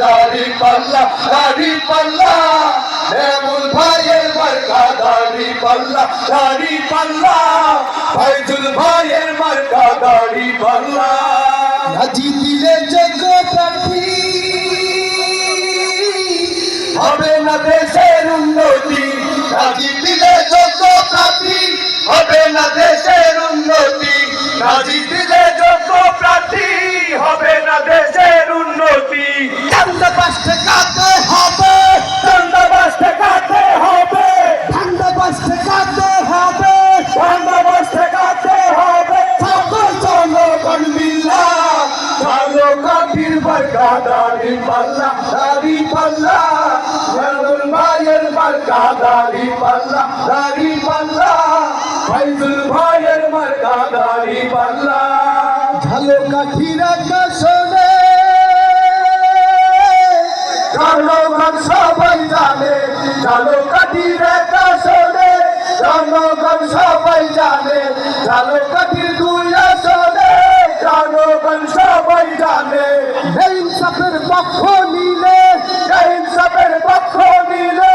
দাড়ি পাল্লা দাড়ি পাল্লা। এমন ভাইয়ের মার্কা দাড়ি পাল্লা দাড়ি পাল্লা। ভাইজুল ভাইয়ের মার্কা দাড়ি পাল্লা। রাজি দিলে প্রার্থী। হবে না দেশের উন্নতি। রাজি দিলে প্রার্থী। হবে কাঠির বার্কা দাড়ি পাল্লা দাড়ি পাল্লা। জনগণ ভাইয়ের বার্কা দাড়ি পাল্লা দাড়ি পাল্লা। ভাইজুল ভাইয়ের মার্কা দাড়ি পাল্লা। ঝালো কাঠির আকাশনে জনগণ সবাই জানে জালো কাঠির কাশনে জনগণ সবাই জানে কাঠির আসনে জনগণ সবাই জানে। ইনসাফের পক্ষ নিলে ইনসাফের পক্ষ নিলে।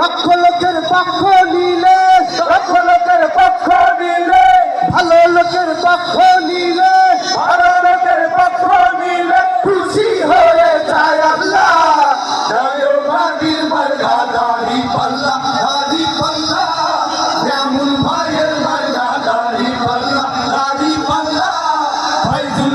লক্ষ লোকের পক্ষ নিলে লক্ষ লোকের পক্ষ নিলে। ভালো লোকের পক্ষ নিলে।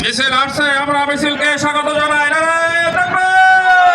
মিছিল আসছে আমরা মিছিলকে স্বাগত জানাই।